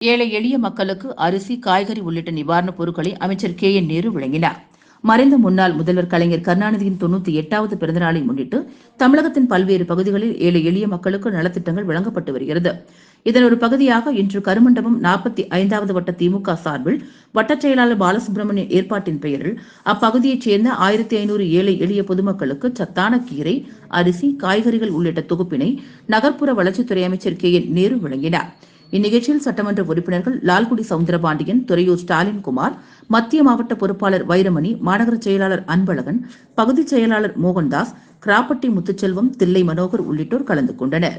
ஏழை எளிய மக்களுக்கு அரிசி காய்கறி உள்ளிட்ட நிவாரணப் பொருட்களை அமைச்சர் கே. என். நேரு வழங்கினார். மறைந்த முன்னாள் முதல்வர் கலைஞர் கருணாநிதியின் தொண்ணூத்தி எட்டாவது பிறந்தநாளை முன்னிட்டு தமிழகத்தின் பல்வேறு பகுதிகளில் ஏழை எளிய மக்களுக்கு நலத்திட்டங்கள் வழங்கப்பட்டு வருகிறது. இதன் ஒரு பகுதியாக இன்று கருமண்டபம் நாற்பத்தி ஐந்தாவது வட்ட திமுக சார்பில் வட்டச் செயலாளர் பாலசுப்ரமணியன் ஏற்பாட்டின் பெயரில் அப்பகுதியைச் சேர்ந்த ஆயிரத்தி ஐநூறு ஏழை எளிய பொதுமக்களுக்கு சத்தான கீரை அரிசி காய்கறிகள் உள்ளிட்ட தொகுப்பினை நகர்ப்புற வளர்ச்சித்துறை அமைச்சர் கே. என். நேரு வழங்கினார். இந்நிகழ்ச்சியில் சட்டமன்ற உறுப்பினர்கள் லால்குடி சவுந்தரபாண்டியன் துறையூர் ஸ்டாலின் குமார் மத்திய மாவட்ட பொறுப்பாளர் வைரமணி மாநகர செயலாளர் அன்பழகன் பகுதிச் செயலாளர் மோகன்தாஸ் கிராப்பட்டி முத்துச்செல்வம் தில்லை மனோகர் உள்ளிட்டோர் கலந்து கொண்டனர்.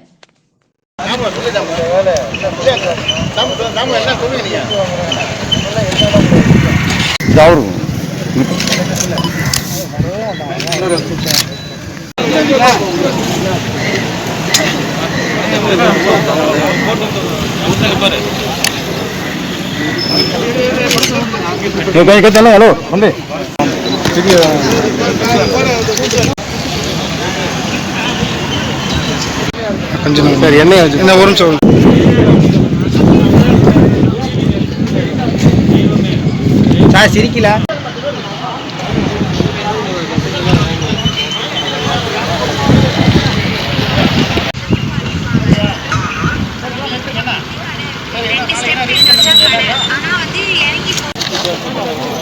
கை கை ஹலோ வந்து அஞ்சு நிமிஷம் சரி என்ன ஆச்சு இந்த ஒரு நிமிஷம் சார் சிரிக்கல. ஸ்டெப் கடை ஆனா வந்து இறங்கி போ